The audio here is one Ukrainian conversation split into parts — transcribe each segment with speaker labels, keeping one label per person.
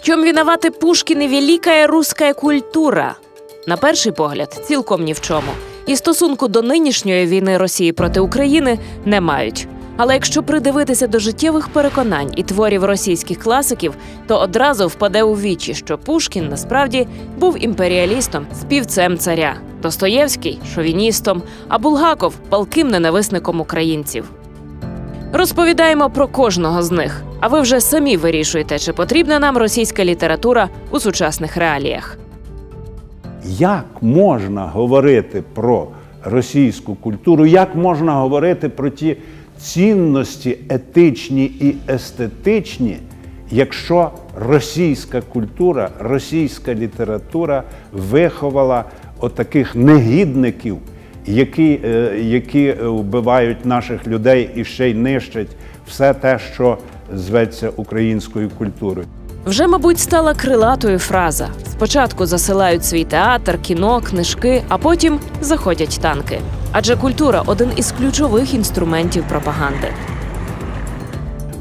Speaker 1: В чем виноваты Пушкін і великая русская культура? На перший погляд, цілком ні в чому. І стосунку до нинішньої війни Росії проти України не мають. Але якщо придивитися до життєвих переконань і творів російських класиків, то одразу впаде у вічі, що Пушкін насправді був імперіалістом, співцем царя, Достоєвський шовіністом, а Булгаков палким ненависником українців. Розповідаємо про кожного з них, а ви вже самі вирішуєте, чи потрібна нам російська література у сучасних реаліях.
Speaker 2: Як можна говорити про російську культуру, як можна говорити про ті цінності етичні і естетичні, якщо російська культура, російська література виховала отаких негідників, які, е, які вбивають наших людей і ще й нищать все те, що зветься українською культурою.
Speaker 1: Вже, мабуть, стала крилатою фраза: спочатку засилають свій театр, кіно, книжки, а потім заходять танки. Адже культура один із ключових інструментів пропаганди.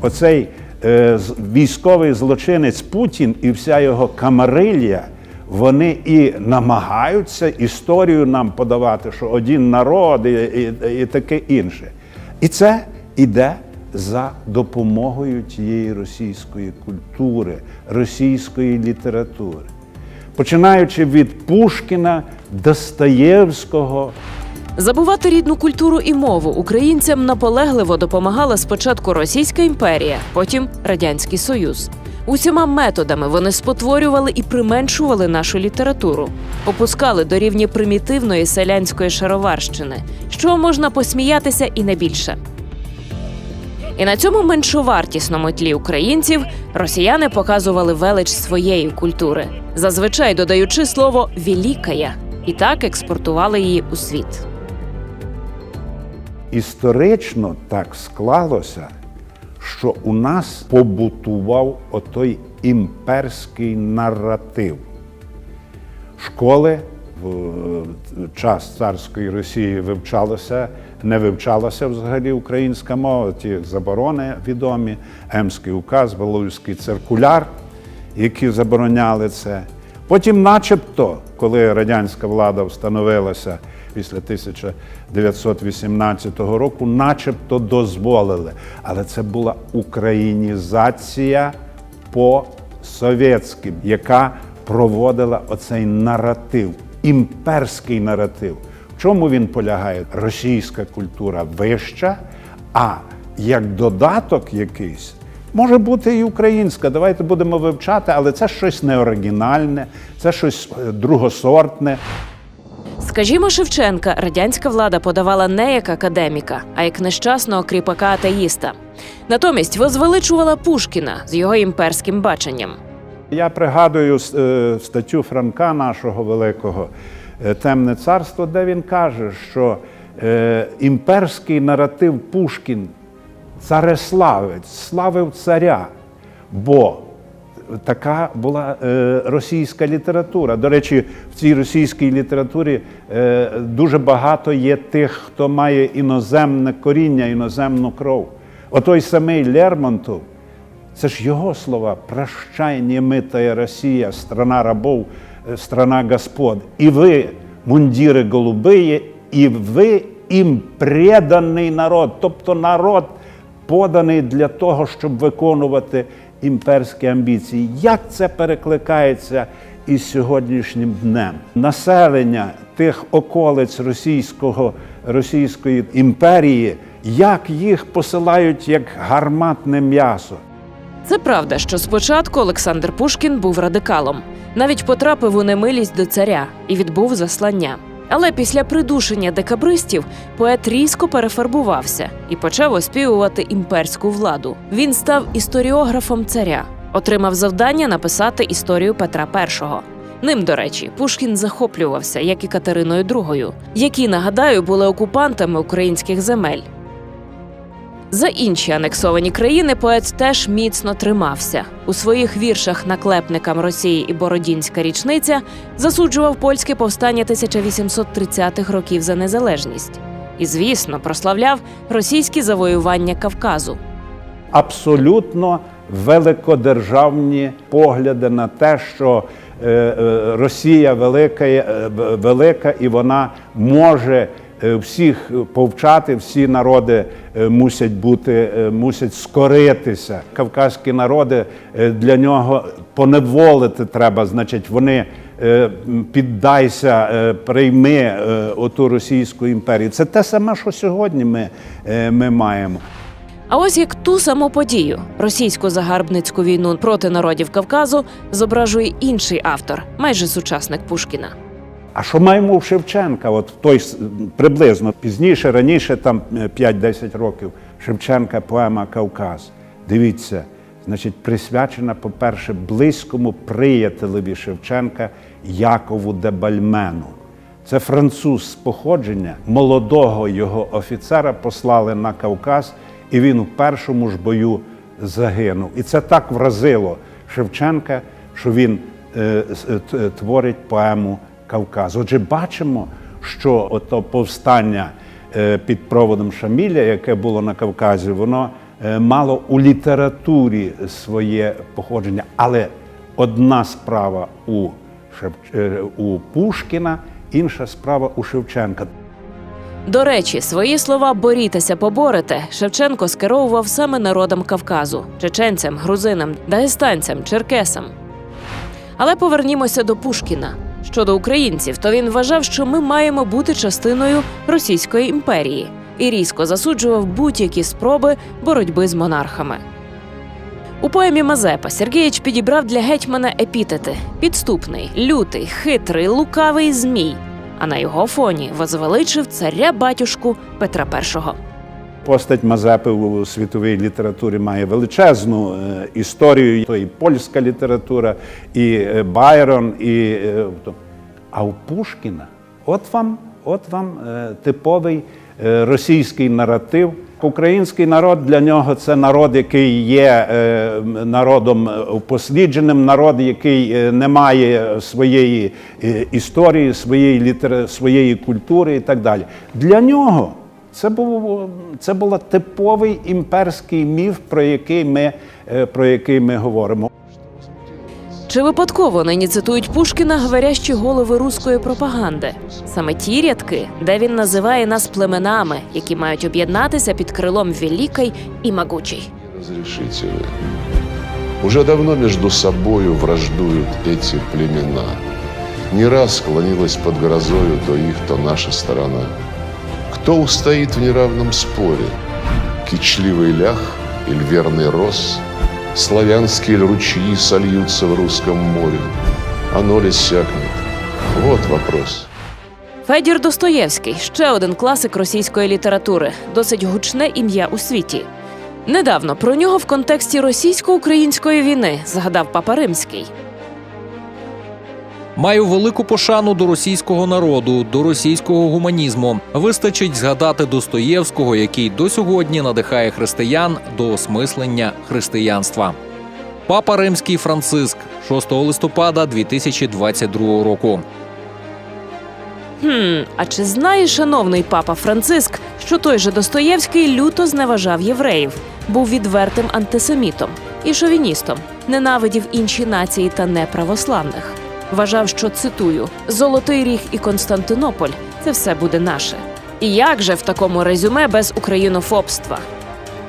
Speaker 2: Оцей е, військовий злочинець Путін і вся його камарилья, вони і намагаються історію нам подавати, що один народ і, і, і таке інше. І це іде за допомогою тієї російської культури, російської літератури. Починаючи від Пушкіна, Достоєвського,
Speaker 1: Забувати рідну культуру і мову українцям наполегливо допомагала спочатку Російська імперія, потім Радянський Союз. Усіма методами вони спотворювали і применшували нашу літературу, опускали до рівня примітивної селянської шароварщини, що можна посміятися і не більше. І на цьому меншовартісному тлі українців росіяни показували велич своєї культури, зазвичай додаючи слово «великая», і так експортували її у світ.
Speaker 2: Історично так склалося, що у нас побутував отой імперський наратив. Школи в час царської Росії вивчалося, не вивчалася взагалі українська мова, ті заборони відомі, Емський указ, Валуївський циркуляр, які забороняли це. Потім, начебто, коли радянська влада встановилася після 1918 року, начебто дозволили. Але це була українізація по-совєтськи, яка проводила оцей наратив, імперський наратив. В чому він полягає? Російська культура вища, а як додаток якийсь. Може бути і українська, давайте будемо вивчати, але це щось неоригінальне, це щось е, другосортне.
Speaker 1: Скажімо, Шевченка радянська влада подавала не як академіка, а як нещасного кріпака атеїста. Натомість возвеличувала Пушкіна з його імперським баченням.
Speaker 2: Я пригадую е, статтю Франка, нашого великого е, Темне царство, де він каже, що е, імперський наратив Пушкін цареславець, славив царя, бо така була е, російська література. До речі, в цій російській літературі е, дуже багато є тих, хто має іноземне коріння, іноземну кров. Отой самий Лермонтов, це ж його слова «Прощай, немитая Росія, страна рабов, е, страна господ. І ви, мундіри голубиї, і ви їм преданий народ, тобто народ поданий для того, щоб виконувати імперські амбіції. Як це перекликається із сьогоднішнім днем? Населення тих околиць російського, Російської імперії, як їх посилають як гарматне м'ясо.
Speaker 1: Це правда, що спочатку Олександр Пушкін був радикалом, навіть потрапив у немилість до царя і відбув заслання. Але після придушення декабристів поет різко перефарбувався і почав оспівувати імперську владу. Він став історіографом царя, отримав завдання написати історію Петра І. Ним, до речі, Пушкін захоплювався, як і Катериною II, які, нагадаю, були окупантами українських земель. За інші анексовані країни поет теж міцно тримався. У своїх віршах наклепникам Росії і Бородінська річниця засуджував польське повстання 1830-х років за незалежність. І, звісно, прославляв російські завоювання Кавказу.
Speaker 2: абсолютно великодержавні погляди на те, що е, е, Росія велика, е, велика і вона може всіх повчати, всі народи е, мусять бути, е, мусять скоритися. Кавказькі народи е, для нього поневолити треба, значить, вони е, піддайся, е, прийми е, оту Російську імперію. Це те саме, що сьогодні ми, е, ми маємо.
Speaker 1: А ось як ту саму подію російську загарбницьку війну проти народів Кавказу зображує інший автор, майже сучасник Пушкіна.
Speaker 2: А що маємо в Шевченка? От той приблизно пізніше, раніше, там е, 5-10 років, Шевченка поема Кавказ. Дивіться, значить, присвячена, по-перше, близькому приятелеві Шевченка Якову де Бальмену. Це француз з походження, молодого його офіцера послали на Кавказ, і він у першому ж бою загинув. І це так вразило Шевченка, що він е, е, творить поему Кавказ. Отже, бачимо, що ото повстання е, під проводом Шаміля, яке було на Кавказі, воно е, мало у літературі своє походження. Але одна справа у, е, у Пушкіна, інша справа у Шевченка.
Speaker 1: До речі, свої слова борітеся, поборете Шевченко скеровував саме народам Кавказу чеченцям, грузинам, дагестанцям, черкесам. Але повернімося до Пушкіна. Щодо українців, то він вважав, що ми маємо бути частиною Російської імперії і різко засуджував будь-які спроби боротьби з монархами. У поемі Мазепа Сергієч підібрав для гетьмана епітети: підступний, лютий, хитрий, лукавий змій. А на його фоні возвеличив царя батюшку Петра І.
Speaker 2: Постать Мазепи у світовій літературі має величезну е, історію. То і польська література, і е, Байрон, і е, а у Пушкіна, от вам, от вам типовий російський наратив. Український народ для нього це народ, який є народом упослідженим, народ, який не має своєї історії, своєї літера, своєї культури і так далі. Для нього це був це був типовий імперський міф, про який ми, е, про який ми говоримо.
Speaker 1: Чи випадково нині цитують Пушкіна говорящі голови руської пропаганди? Саме ті рядки, де він називає нас племенами, які мають об'єднатися під крилом великий і могучий.
Speaker 3: разрешительны. Уже давно между собою враждуют эти племена. Не раз склонилась под грозою то их, то наша сторона. Кто устоит в неравном споре? Кичливый лях или верный рос? Славянские ручьи сольются в русском море? Оно ли сякнет? Вот вопрос.
Speaker 1: Федір Достоєвський ще один класик російської літератури, досить гучне ім'я у світі. Недавно про нього в контексті російсько-української війни згадав Папа Римський.
Speaker 4: Маю велику пошану до російського народу, до російського гуманізму. Вистачить згадати Достоєвського, який до сьогодні надихає християн до осмислення християнства. Папа Римський Франциск 6 листопада 2022 року.
Speaker 1: Хм, а чи знає шановний папа Франциск, що той же Достоєвський люто зневажав євреїв, був відвертим антисемітом і шовіністом, ненавидів інші нації та неправославних. Вважав, що цитую: Золотий ріг і Константинополь це все буде наше. І як же в такому резюме без українофобства?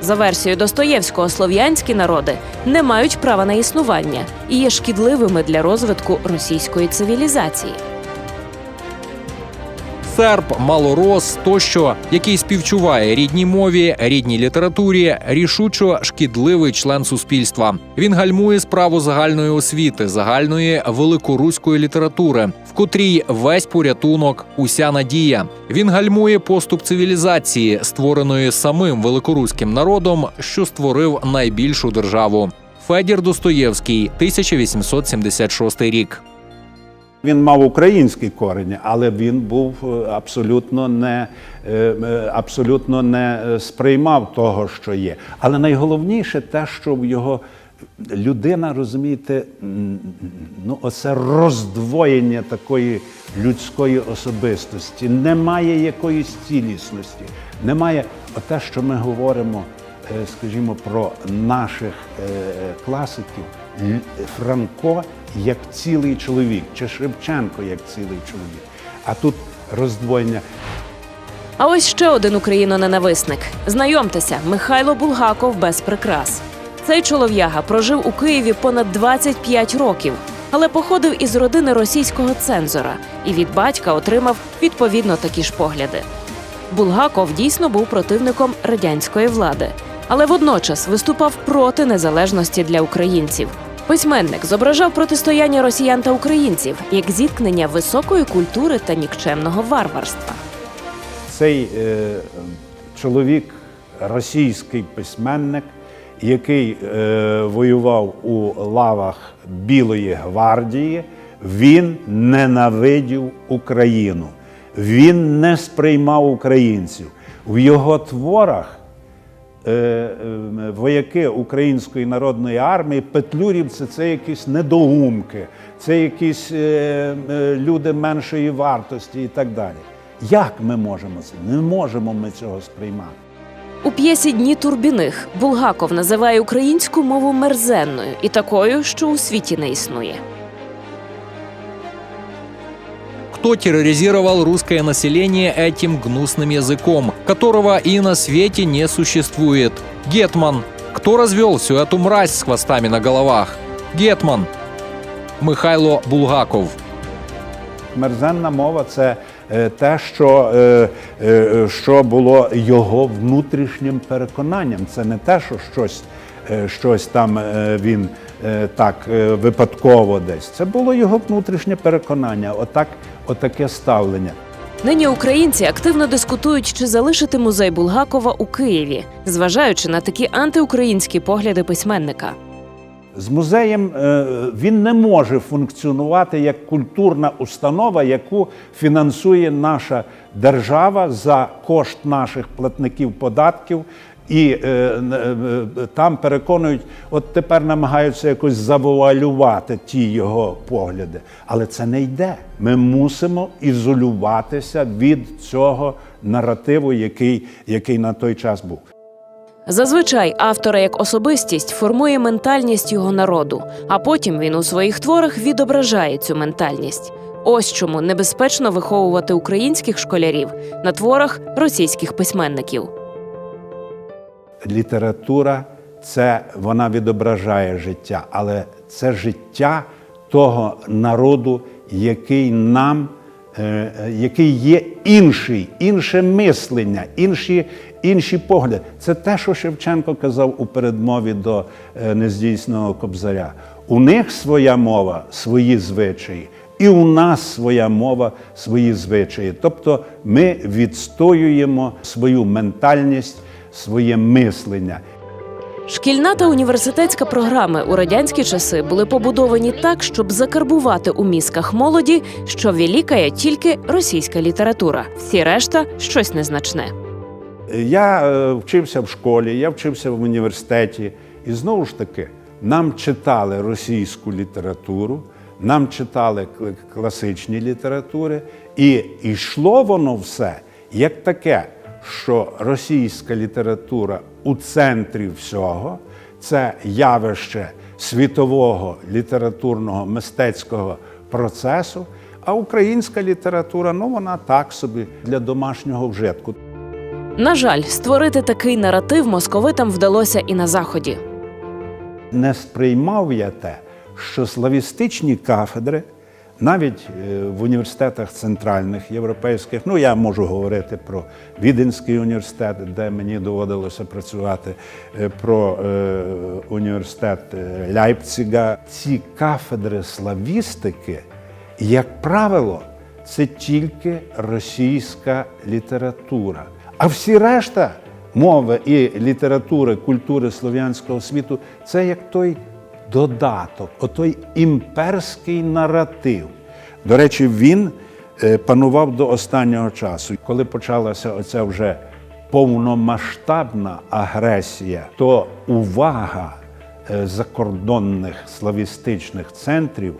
Speaker 1: За версією Достоєвського, слов'янські народи не мають права на існування і є шкідливими для розвитку російської цивілізації.
Speaker 4: Серб, малорос тощо, який співчуває рідній мові, рідній літературі, рішучо шкідливий член суспільства. Він гальмує справу загальної освіти, загальної великоруської літератури, в котрій весь порятунок, уся надія. Він гальмує поступ цивілізації, створеної самим великоруським народом, що створив найбільшу державу. Федір Достоєвський, 1876 рік.
Speaker 2: Він мав українські корені, але він був е, абсолютно не, е, е, абсолютно не сприймав того, що є. Але найголовніше те, що в його людина, розумієте, ну, оце роздвоєння такої людської особистості, немає якоїсь цілісності, немає те, що ми говоримо. скажімо, про наших класиків, Франко як цілий чоловік, чи Шевченко як цілий чоловік. А тут роздвоєння.
Speaker 1: А ось ще один україноненависник. Знайомтеся, Михайло Булгаков без прикрас. Цей чолов'яга прожив у Києві понад 25 років, але походив із родини російського цензора і від батька отримав відповідно такі ж погляди. Булгаков дійсно був противником радянської влади, але водночас виступав проти незалежності для українців. Письменник зображав протистояння росіян та українців як зіткнення високої культури та нікчемного варварства.
Speaker 2: Цей е, чоловік, російський письменник, який е, воював у лавах Білої гвардії, він ненавидів Україну. Він не сприймав українців. В його творах вояки Української народної армії, петлюрівці це якісь недоумки, це якісь е, е, люди меншої вартості і так далі. Як ми можемо це? Не можемо ми цього сприймати.
Speaker 1: У п'єсі Дні Турбіних Булгаков називає українську мову мерзенною і такою, що у світі не існує
Speaker 4: Кто терроризировал русское население этим гнусным языком, которого и на свете не существует? Гетман. Кто развел всю эту мразь с хвостами на головах? Гетман. Михайло Булгаков.
Speaker 2: Мерзенна мова це е, те, що, е, е, що було його внутрішнім переконанням. Це не те, що щось, е, щось там е, він е, так е, випадково десь. Це було його внутрішнє переконання. Отак, отаке ставлення.
Speaker 1: Нині українці активно дискутують, чи залишити музей Булгакова у Києві, зважаючи на такі антиукраїнські погляди письменника.
Speaker 2: З музеєм е, він не може функціонувати як культурна установа, яку фінансує наша держава за кошт наших платників податків. І е, е, е, там переконують, от тепер намагаються якось завуалювати ті його погляди. Але це не йде. Ми мусимо ізолюватися від цього наративу, який, який на той час був.
Speaker 1: Зазвичай автора як особистість формує ментальність його народу, а потім він у своїх творах відображає цю ментальність. Ось чому небезпечно виховувати українських школярів на творах російських письменників.
Speaker 2: Література це вона відображає життя, але це життя того народу, який нам, е, який є інший, інше мислення, інші, інші погляди. Це те, що Шевченко казав у передмові до е, нездійсного кобзаря. У них своя мова, свої звичаї. І у нас своя мова, свої звичаї. Тобто ми відстоюємо свою ментальність, своє мислення.
Speaker 1: Шкільна та університетська програми у радянські часи були побудовані так, щоб закарбувати у мізках молоді, що великає тільки російська література. Всі решта щось незначне.
Speaker 2: Я е, вчився в школі, я вчився в університеті, і знову ж таки нам читали російську літературу, нам читали класичні літератури, і йшло воно все як таке, що російська література у центрі всього це явище світового літературного мистецького процесу. А українська література, ну вона так собі для домашнього вжитку.
Speaker 1: На жаль, створити такий наратив московитам вдалося і на заході.
Speaker 2: не сприймав я те, що славістичні кафедри, навіть е, в університетах центральних європейських, ну я можу говорити про Віденський університет, де мені доводилося працювати, е, про е, університет Ляйпціга. Ці кафедри славістики, як правило, це тільки російська література. А всі решта мови і літератури, культури слов'янського світу це як той додаток, отой імперський наратив. До речі, він е, панував до останнього часу. Коли почалася оця вже повномасштабна агресія, то увага е, закордонних славістичних центрів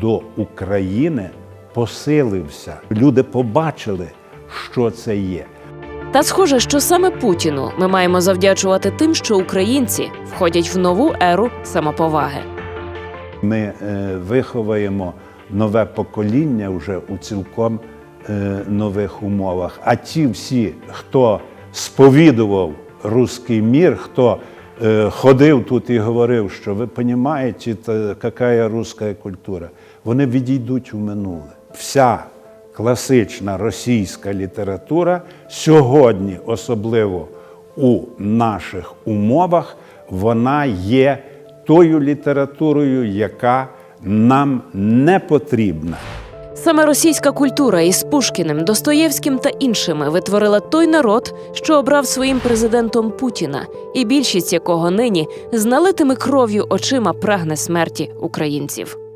Speaker 2: до України посилився. Люди побачили, що це є.
Speaker 1: Та схоже, що саме Путіну ми маємо завдячувати тим, що українці входять в нову еру самоповаги.
Speaker 2: Ми е, виховаємо нове покоління вже у цілком е, нових умовах. А ті всі, хто сповідував руський мір, хто е, ходив тут і говорив, що ви розумієте, яка руська культура, вони відійдуть у минуле. Вся класична російська література сьогодні, особливо у наших умовах, вона є тою літературою, яка нам не потрібна.
Speaker 1: Саме російська культура із Пушкіним, Достоєвським та іншими витворила той народ, що обрав своїм президентом Путіна, і більшість якого нині з кров'ю очима прагне смерті українців.